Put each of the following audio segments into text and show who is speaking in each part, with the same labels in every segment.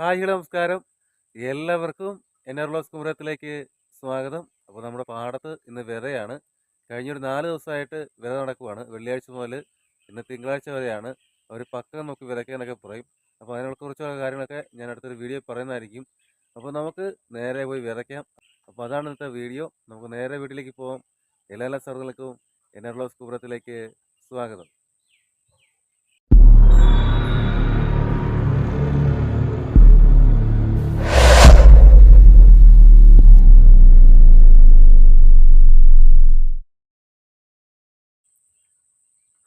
Speaker 1: Hi hello നമസ്കാരം. എല്ലാവർക്കും എനർലോസ് കുമരത്തിലേക്ക് സ്വാഗതം. അപ്പോൾ നമ്മുടെ പാടത്ത് ഇന്ന് വിതയാണ്. കഴിഞ്ഞൊരു നാല് ദിവസമായിട്ട് വിത നടക്കുവാണ്. വെള്ളിയാഴ്ച മുതൽ ഇന്ന് തിങ്കളാഴ്ച വരെയാണ്. അവർ പക്കം നോക്കി വിതയ്ക്കാനൊക്കെ പറയും. അപ്പോൾ അതിനുള്ള കുറച്ചുള്ള കാര്യങ്ങളൊക്കെ ഞാൻ അടുത്തൊരു വീഡിയോ പറയുന്നതായിരിക്കും. അപ്പോൾ നമുക്ക് നേരെ പോയി വിതയ്ക്കാം. അപ്പോൾ അതാണ് ഇന്നത്തെ വീഡിയോ. നമുക്ക് നേരെ വീട്ടിലേക്ക് പോകാം എല്ലാ എല്ലാ സ്ഥലങ്ങൾക്കും എനർലോസ് കുമരത്തിലേക്ക് സ്വാഗതം.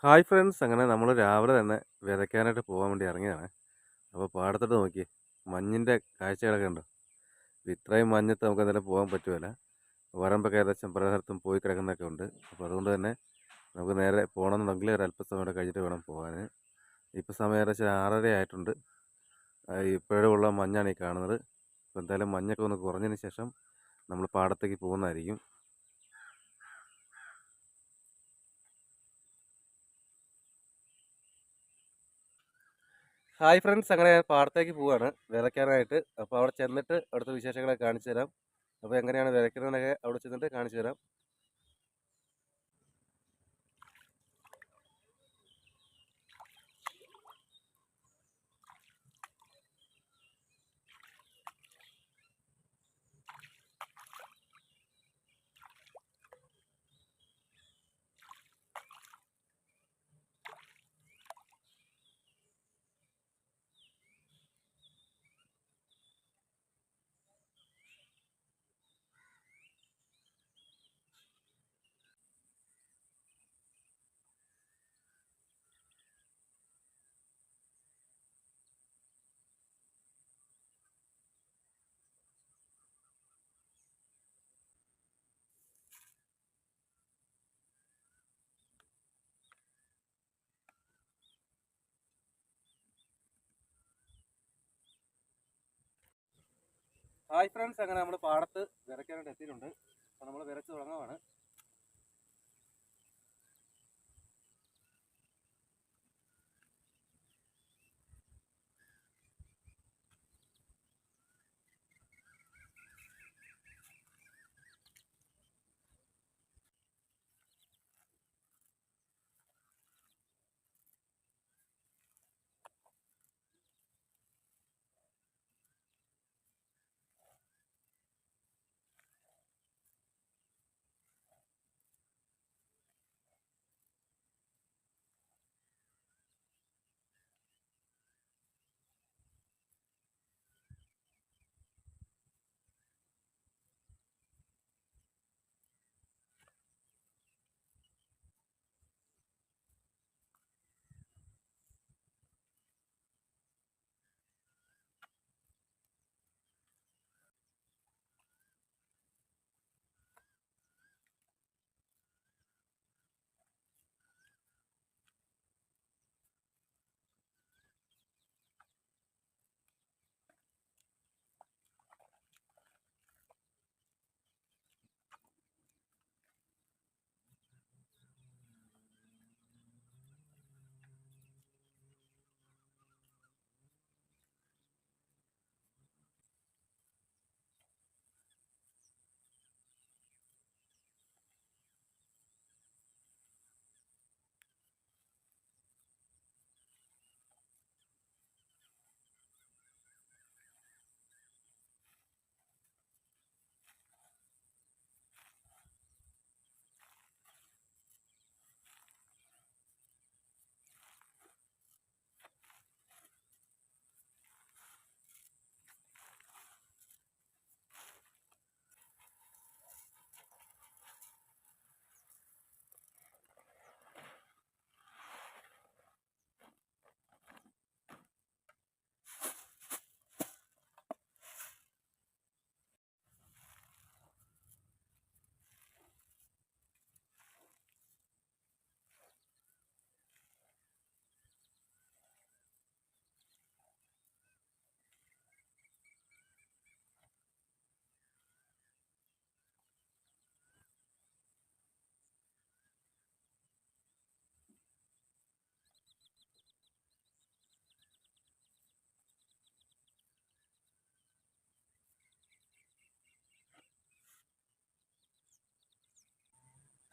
Speaker 1: Hi friends. അങ്ങനെ നമ്മൾ രാവിലെ തന്നെ വിതയ്ക്കാനായിട്ട് പോകാൻ വേണ്ടി ഇറങ്ങിയതാണ്. അപ്പോൾ പാടത്തോട്ട് നോക്കി മഞ്ഞിന്റെ കാഴ്ചകളൊക്കെ ഉണ്ടോ ഇത്രയും മഞ്ഞത്ത് നമുക്ക് എന്തായാലും പോകാൻ പറ്റുമല്ല വരമ്പൊക്കെ ഏകദേശം പല സ്ഥലത്തും പോയി കിടക്കുന്നൊക്കെ ഉണ്ട്. അപ്പോൾ അതുകൊണ്ട് തന്നെ നമുക്ക് നേരെ പോകണമെന്നുണ്ടെങ്കിൽ ഒരു അല്പസമയം കൂടെ കഴിഞ്ഞിട്ട് വേണം പോകാൻ. ഇപ്പോൾ സമയം ഏകദേശം ആറര ആയിട്ടുണ്ട്. ഇപ്പോഴുള്ള മഞ്ഞാണ് ഈ കാണുന്നത്. അപ്പോൾ എന്തായാലും മഞ്ഞൊക്കെ ഒന്ന് കുറഞ്ഞതിന് ശേഷം നമ്മൾ പാടത്തേക്ക് പോകുന്നതായിരിക്കും. ഹായ് ഫ്രണ്ട്സ് അങ്ങനെ ഞാൻ പാടത്തേക്ക് പോവാണ്. വിതയ്ക്കാനായിട്ട് അപ്പോൾ അവിടെ ചെന്നിട്ട് അവിടുത്തെ വിശേഷങ്ങളെ കാണിച്ചു തരാം അപ്പോൾ എങ്ങനെയാണ് വിതയ്ക്കുന്നതെന്നൊക്കെ അവിടെ ചെന്നിട്ട് കാണിച്ചു തരാം ഹായ് ഫ്രണ്ട്സ് അങ്ങനെ നമ്മൾ പാടത്ത് വിറയ്ക്കാനായിട്ട് എത്തിയിട്ടുണ്ട്. അപ്പോൾ നമ്മൾ വിറച്ച് തുടങ്ങുവാണ്.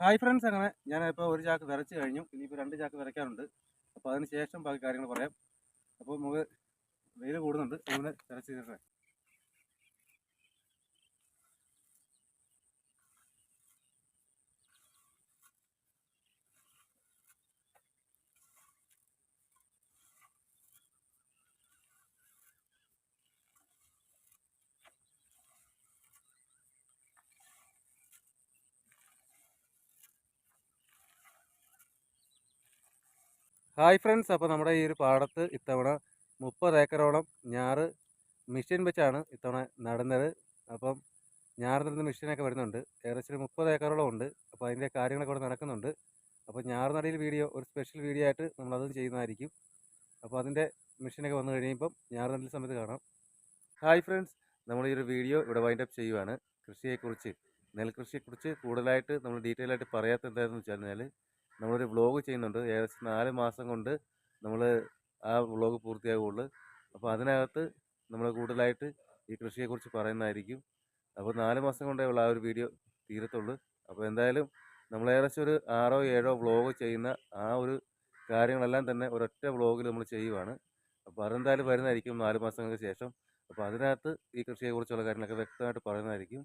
Speaker 1: ഹായ് ഫ്രണ്ട്സ് അങ്ങനെ ഞാനിപ്പോൾ ഒരു ചാക്ക് വിറച്ച് കഴിഞ്ഞു. ഇനിയിപ്പോൾ രണ്ട് ചാക്ക് വരയ്ക്കാറുണ്ട് അപ്പോൾ അതിന് ശേഷം ബാക്കി കാര്യങ്ങൾ പറയാം. അപ്പോൾ നമുക്ക് വെയിൽ കൂടുന്നുണ്ട്. അതുകൊണ്ട് വിറച്ച് തീർക്കണേ ഹായ് ഫ്രണ്ട്സ് അപ്പോൾ നമ്മുടെ ഈ ഒരു പാടത്ത് ഇത്തവണ മുപ്പത് ഏക്കറോളം ഞാറ് മെഷീൻ വെച്ചാണ് ഇത്തവണ നടുന്നത്. അപ്പം ഞാറ് നടുന്ന മെഷീനൊക്കെ വരുന്നുണ്ട്. ഏകദേശം മുപ്പത് ഏക്കറോളം ഉണ്ട്. അപ്പോൾ അതിന്റെ കാര്യങ്ങളൊക്കെ ഇവിടെ നടക്കുന്നുണ്ട്. അപ്പോൾ ഞാറ് നടയിൽ വീഡിയോ ഒരു സ്പെഷ്യൽ വീഡിയോ ആയിട്ട് നമ്മളതും ചെയ്യുന്നതായിരിക്കും. അപ്പോൾ അതിന്റെ മെഷീനൊക്കെ വന്നു കഴിയുമ്പം ഞാറ് നടൽ സമയത്ത് കാണാം. ഹായ് ഫ്രണ്ട്സ് നമ്മൾ ഈ ഒരു വീഡിയോ ഇവിടെ വൈൻഡ് അപ്പ് ചെയ്യുവാണ്. കൃഷിയെക്കുറിച്ച് നെൽകൃഷിയെക്കുറിച്ച് കൂടുതലായിട്ട് നമ്മൾ ഡീറ്റെയിൽ ആയിട്ട് പറയാത്ത എന്താണെന്ന് വെച്ചാൽ നമ്മളൊരു വ്ളോഗ് ചെയ്യുന്നുണ്ട്. ഏകദേശം നാല് മാസം കൊണ്ട് നമ്മൾ ആ വ്ളോഗ് പൂർത്തിയാകുള്ളൂ അപ്പോൾ അതിനകത്ത് നമ്മൾ കൂടുതലായിട്ട് ഈ കൃഷിയെക്കുറിച്ച് പറയുന്നതായിരിക്കും. അപ്പോൾ നാല് മാസം കൊണ്ടേ ഉള്ള ആ ഒരു വീഡിയോ തീരത്തുള്ളൂ. അപ്പോൾ എന്തായാലും നമ്മൾ ഏകദേശം ഒരു ആറോ ഏഴോ വ്ളോഗ് ചെയ്യുന്ന ആ ഒരു കാര്യങ്ങളെല്ലാം തന്നെ ഒരൊറ്റ വ്ളോഗിൽ നമ്മൾ ചെയ്യുവാണ്. അപ്പോൾ അതെന്തായാലും വരുന്നതായിരിക്കും നാല് മാസങ്ങൾക്ക് ശേഷം. അപ്പോൾ അതിനകത്ത് ഈ കൃഷിയെക്കുറിച്ചുള്ള കാര്യങ്ങളൊക്കെ വ്യക്തമായിട്ട് പറയുന്നതായിരിക്കും.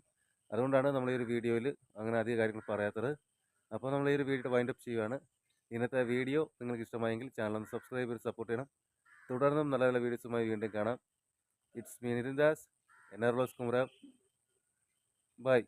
Speaker 1: അതുകൊണ്ടാണ് നമ്മൾ ഈ ഒരു വീഡിയോയിൽ അങ്ങനെ അധികം കാര്യങ്ങൾ പറയാത്തത്. അപ്പോൾ നമ്മൾ ഈ ഒരു വീഡിയോ വൈൻഡ് അപ്പ് ചെയ്യുകയാണ് ഇന്നത്തെ വീഡിയോ നിങ്ങൾക്ക് ഇഷ്ടമായെങ്കിൽ ചാനൽ ഒന്ന് സബ്സ്ക്രൈബ് ചെയ്ത് സപ്പോർട്ട് ചെയ്യണം. തുടർന്നും നല്ല നല്ല വീഡിയോസുമായി വീണ്ടും കാണാം. It's me Das N R loss കുമര ബൈ